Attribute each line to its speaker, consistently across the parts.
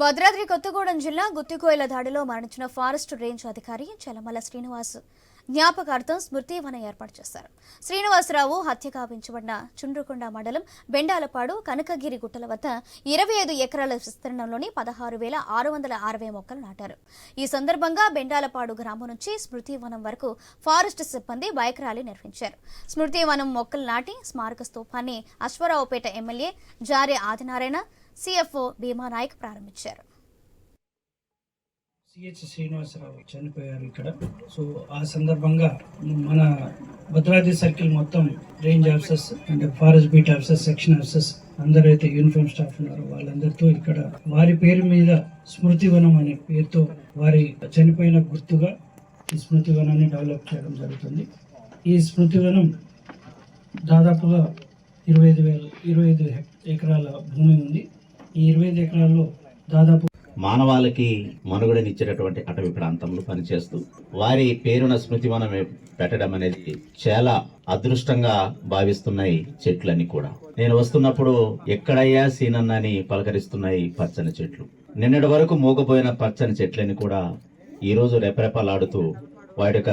Speaker 1: భద్రాద్రి కొత్తగూడెం జిల్లా గుత్తికోయల దాడిలో మరణించిన ఫారెస్ట్ రేంజ్ అధికారి చలమల శ్రీనివాస్ జ్ఞాపకార్థం స్మృతి వనం ఏర్పాటు చేశారు. శ్రీనివాసరావు హత్య కావించబడిన చుండ్రుకొండ మండలం బెండాలపాడు కనకగిరి గుట్టల వద్ద ఇరవై ఐదు ఎకరాల విస్తీర్ణంలోని పదహారు వేల ఆరు వందల అరవై మొక్కలు నాటారు. ఈ సందర్భంగా బెండాలపాడు గ్రామం నుంచి స్మృతి వనం వరకు ఫారెస్ట్ సిబ్బంది బైక్ ర్యాలీ నిర్వహించారు. స్మృతి వనం మొక్కలు నాటి స్మారక స్తూపాన్ని అశ్వరావుపేట ఎమ్మెల్యే జారే ఆదినారాయణ సిఎఫ్ఓ భీమా నాయక్ ప్రారంభించారు.
Speaker 2: సిహెచ్ శ్రీనివాసరావు చనిపోయారు ఇక్కడ. సో ఆ సందర్భంగా మన భద్రాద్రి సర్కిల్ మొత్తం రేంజ్ ఆఫీసర్స్ అంటే forest beat officers section officers అందరూ అయితే యూనిఫామ్ స్టాఫ్ ఉన్నారు. వాళ్ళందరితో ఇక్కడ వారి పేరు మీద స్మృతి వనం అనే పేరుతో వారి చనిపోయిన గుర్తుగా ఈ స్మృతి వనాన్ని డెవలప్ చేయడం జరుగుతుంది. ఈ స్మృతి వనం దాదాపుగా ఇరవై ఐదు వేల ఇరవై ఐదు ఎకరాల భూమి ఉంది. ఈ ఇరవై ఐదు ఎకరాల్లో దాదాపు
Speaker 3: మానవాళికి మనుగడనిచ్చేటటువంటి అటవీ ప్రాంతంలో పనిచేస్తూ వారి పేరున స్మృతి మనం పెట్టడం అనేది చాలా అదృష్టంగా భావిస్తున్నాయి చెట్లన్నీ కూడా. నేను వస్తున్నప్పుడు ఎక్కడయ్యా సీనన్నని పలకరిస్తున్నాయి పచ్చని చెట్లు. నిన్నటి వరకు మూగపోయిన పచ్చని చెట్లని కూడా ఈ రోజు రెపరెపలాడుతూ వాటి యొక్క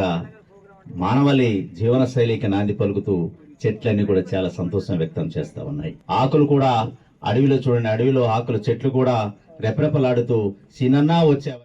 Speaker 3: మానవలి జీవన శైలికి నాంది పలుకుతూ చెట్లన్నీ కూడా చాలా సంతోషం వ్యక్తం చేస్తూ ఉన్నాయి. ఆకులు కూడా అడవిలో చూడండి అడవిలో ఆకులు చెట్లు కూడా రెపరెపలాడుతూ సినన్నా వచ్చావా?